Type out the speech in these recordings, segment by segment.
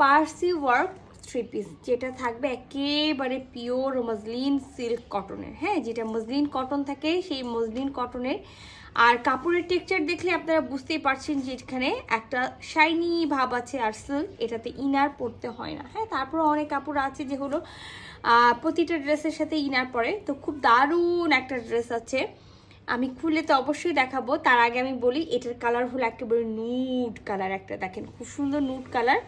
Parsi work three piece, যেটা থাকবে একেবারে পিওর মজলিন সিল্ক কটনের হ্যাঁ যেটা মজলিন কটন থাকে, সেই মজলিন কটনের আর কাপড়ের টেক্সচার দেখলে আপনারা বুঝতেই পারছেন যে এখানে একটা শাইনি ভাব আছে আর সিল্ক এটাতে ইনার পরতে হয় না। হ্যাঁ তারপর অনেক কাপড় আছে যে হলো প্রতিটা ড্রেসের সাথে ইনার পরে। তো খুব দারুণ একটা ড্রেস আছে। আমি খুলে তো অবশ্যই দেখাবো। তার আগে আমি বলি, এটার কালার হলো একেবারে নুড কালার একটা। দেখেন, খুব সুন্দর নুড কালার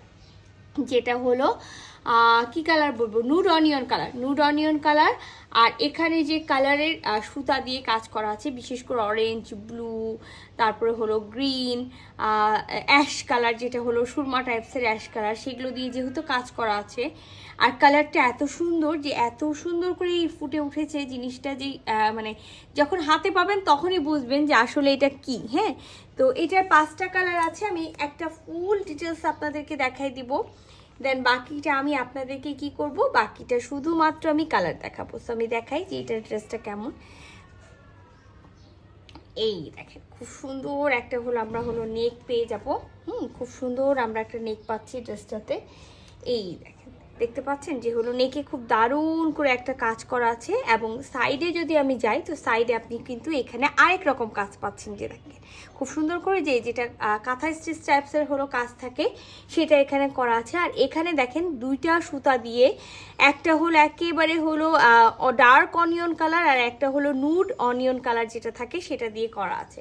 যেটা হলো কি কালার বলব? Nude onion colour nude onion colour আর এখানে যে কালারের সুতা দিয়ে কাজ করা আছে, বিশেষ করে অরেঞ্জ ব্লু তারপরে হলো গ্রিন অ্যাশ কালার যেটা হলো সুরমা টাইপসের অ্যাশ কালার সেগুলো দিয়ে যেহেতু কাজ করা আছে। আর কালারটা এত সুন্দর যে এত সুন্দর করে ফুটে উঠেছে জিনিসটা যে মানে যখন হাতে পাবেন তখনই বুঝবেন যে আসলে এটা কি হ্যাঁ? তো এটার পাঁচটা কালার আছে, আমি একটা ফুল ডিটেলস আপনাদেরকে দেখাই দিব। দেন বাকিটা আমি আপনাদেরকে কি করব? বাকিটা শুধুমাত্র আমি কালার দেখাবো। সো আমি দেখাই যে এটার ড্রেসটা কেমন। এই দেখেন, খুব সুন্দর একটা হলো, আমরা হলো নেক পেয়ে যাব। হুম, খুব সুন্দর আমরা একটা নেক পাচ্ছি ড্রেসটাতে এই দেখেন। দেখতে পাচ্ছেন যে হলো নেকে খুব দারুণ করে একটা কাজ করা আছে এবং সাইডে যদি আমি যাই, তো সাইডে আপনি কিন্তু এখানে আরেক রকম কাজ পাচ্ছেন যে দেখেন। খুব সুন্দর করে যে যেটা কাঁথা স্টিচ টাইপসের হলো কাজ থাকে, সেটা এখানে করা আছে। আর এখানে দেখেন দুইটা সুতা দিয়ে, একটা হলো একেবারে হলো ডার্ক অনিয়ন কালার আর একটা হলো নুড অনিয়ন কালার যেটা থাকে সেটা দিয়ে করা আছে।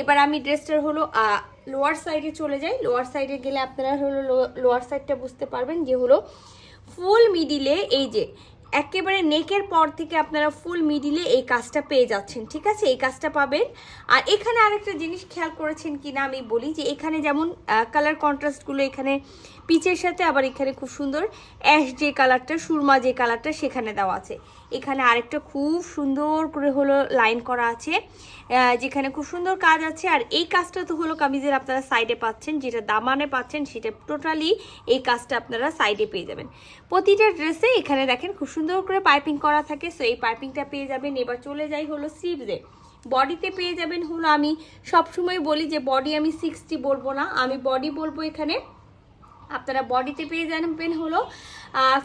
এবার আমি ড্রেসটার হলো লোয়ার সাইডে চলে যাই। লোয়ার সাইডে গেলে আপনারা হলো লোয়ার সাইডটা বুঝতে পারবেন যে হলো ফুল মিডিলে এই যে একেবারে নেকের পর থেকে আপনারা ফুল মিডিলে এই কাজটা পেয়ে যাচ্ছেন, ঠিক আছে? এই কাজটা পাবেন। আর এখানে আরেকটা জিনিস খেয়াল করেছেন কিনা আমি বলি যে, এখানে যেমন কালার কন্ট্রাস্টগুলো এখানে পিচের সাথে, আবার এখানে খুব সুন্দর অ্যাশ যে কালারটা সুরমা যে কালারটা সেখানে দেওয়া আছে। এখানে আরেকটা খুব সুন্দর করে হলো লাইন করা আছে যেখানে খুব সুন্দর কাজ আছে। আর এই কাজটা তো হলো কামিজের আপনারা সাইডে পাচ্ছেন, যেটা দামানে পাচ্ছেন, সেটা টোটালি এই কাজটা আপনারা সাইডে পেয়ে যাবেন। প্রতিটা ড্রেসে এখানে দেখেন খুব সুন্দর করে পাইপিং করা থাকে সো এই পাইপিংটা পেয়ে যাবেন। এবার চলে যাই হলো স্লিভসে বডিতে পেয়ে যাবেন হলো আমি সবসময় বলি যে বডি আমি সিক্সটি বলব না। আমি বডি বলব এখানে আপনারা বডিতে পেয়ে যাবেন হলো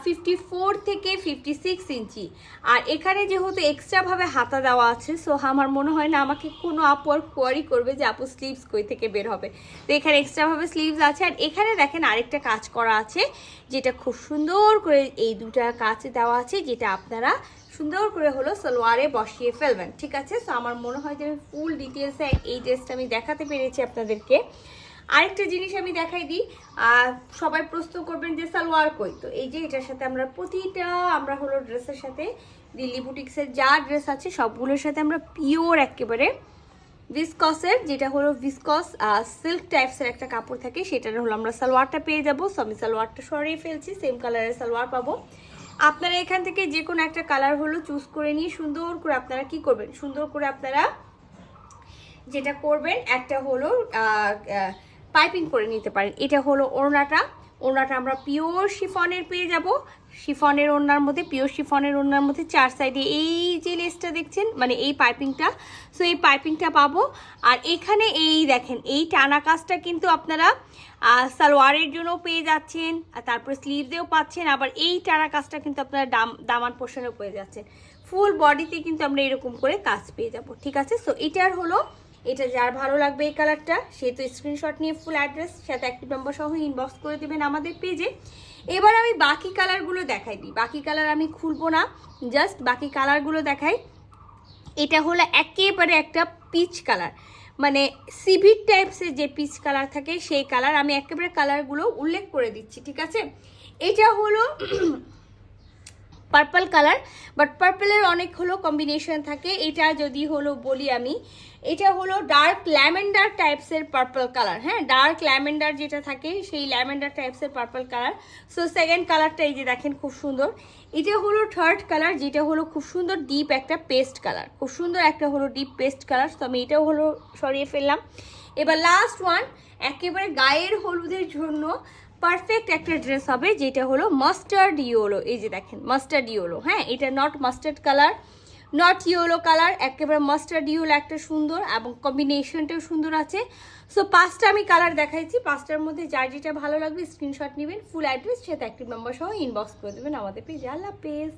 ফিফটি ফোর থেকে ফিফটি সিক্স ইঞ্চি। আর এখানে যেহেতু এক্সট্রাভাবে হাতা দেওয়া আছে সো আমার মনে হয় না আমাকে কোনো আপু কোয়ারি করবে যে আপু স্লিভস কই থেকে বের হবে। তো এখানে এক্সট্রাভাবে স্লিভস আছে আর এখানে দেখেন আরেকটা কাজ করা আছে, যেটা খুব সুন্দর করে এই দুটা কাজ দেওয়া আছে, যেটা আপনারা সুন্দর করে হলো সালোয়ারে বসিয়ে ফেলবেন, ঠিক আছে? সো আমার মনে হয় যে আমি ফুল ডিটেলসে এই ড্রেসটা আমি দেখাতে পেরেছি আপনাদেরকে। আরেকটা জিনিস আমি দেখাই দিই আর সবাই প্রশ্ন করবেন যে, সালোয়ার কই? তো এই যে, এটার সাথে আমরা প্রতিটা, আমরা হলো ড্রেসের সাথে দিল্লি বুটিক্সের যা ড্রেস আছে, সবগুলোর সাথে আমরা পিওর একেবারে ভিসকসের যেটা হলো ভিসকস সিল্ক টাইপসের একটা কাপড় থাকে, সেটার হলো আমরা সালোয়ারটা পেয়ে যাব। সো আমি সালোয়ারটা সরিয়ে ফেলছি সেম কালারের সালোয়ার পাবো। আপনারা এখান থেকে যে কোনো একটা কালার হলো চুজ করে নিয়ে সুন্দর করে আপনারা কি করবেন? সুন্দর করে আপনারা যেটা করবেন, একটা হলো পাইপিং করে নিতে পারেন। এটা হলো ওড়নাটা। ওড়নাটা আমরা পিওর শিফনের পেয়ে যাব। শিফনের ওড়নার মধ্যে, পিওর শিফনের ওড়নার মধ্যে চার সাইডে এই যে লেসটা দেখছেন মানে এই পাইপিংটা। সো এই পাইপিংটা পাবো। আর এখানে এই দেখেন, এই টানা কাজটা কিন্তু আপনারা সালোয়ারের জন্য পেয়ে যাচ্ছেন, আর তারপরে স্লিভসেও পাচ্ছেন, আবার এই টানা কাজটা কিন্তু আপনারা দাম, দামান পোর্শনেও পেয়ে যাচ্ছেন। ফুল বডিতে কিন্তু আমরা এরকম করে কাজ পেয়ে যাব, ঠিক আছে? সো এটার হলো এটা যার ভালো লাগবে এই কালারটা, সে তো স্ক্রিনশট নিয়ে ফুল অ্যাড্রেস সাথে অ্যাক্টিভ নাম্বার সহ ইনবক্স করে দেবেন আমাদের পেজে এবার আমি বাকি কালারগুলো দেখাই দিই। বাকি কালার আমি খুলবো না জাস্ট বাকি কালারগুলো দেখাই। এটা হলো একেবারে একটা পিচ কালার মানে সিভিট টাইপসের যে পিচ কালার থাকে, সেই কালার আমি একেবারে কালারগুলো উল্লেখ করে দিচ্ছি, ঠিক আছে? এটা হলো পার্পল কালার বাট পার্পলের অনেক হলো কম্বিনেশন থাকে। এটা যদি হলো বলি আমি, এটা হলো ডার্ক ল্যাভেন্ডার টাইপসের পার্পল কালার হ্যাঁ ডার্ক ল্যাভেন্ডার যেটা থাকে, সেই ল্যাভেন্ডার টাইপসের পার্পল কালার সো সেকেন্ড কালারটা এই যে দেখেন খুব সুন্দর। এটা হলো থার্ড কালার যেটা হলো খুব সুন্দর ডিপ একটা পেস্ট কালার খুব সুন্দর একটা হলো ডিপ পেস্ট কালার তো আমি এটাও হলো সরিয়ে ফেললাম। এবার লাস্ট ওয়ান একেবারে গায়ের হলুদের জন্য পারফেক্ট একটা ড্রেস হবে, যেটা হলো মাস্টার্ড ইয়োলো এই যে দেখেন মাস্টার্ড ইয়োলো হ্যাঁ? এটা not mustard colour not yellow colour একেবারে মাস্টার্ড ইউল একটা সুন্দর এবং কম্বিনেশনটাও সুন্দর আছে। সো পাঁচটা আমি কালার দেখাইছি, পাঁচটার মধ্যে যার যেটা ভালো লাগবে স্ক্রিনশট নেবেন ফুল অ্যাড্রেস সেটা একটি মেম্বার সহ ইনবক্স করে দেবেন আমাদের পেজে আল্লাহ পেজ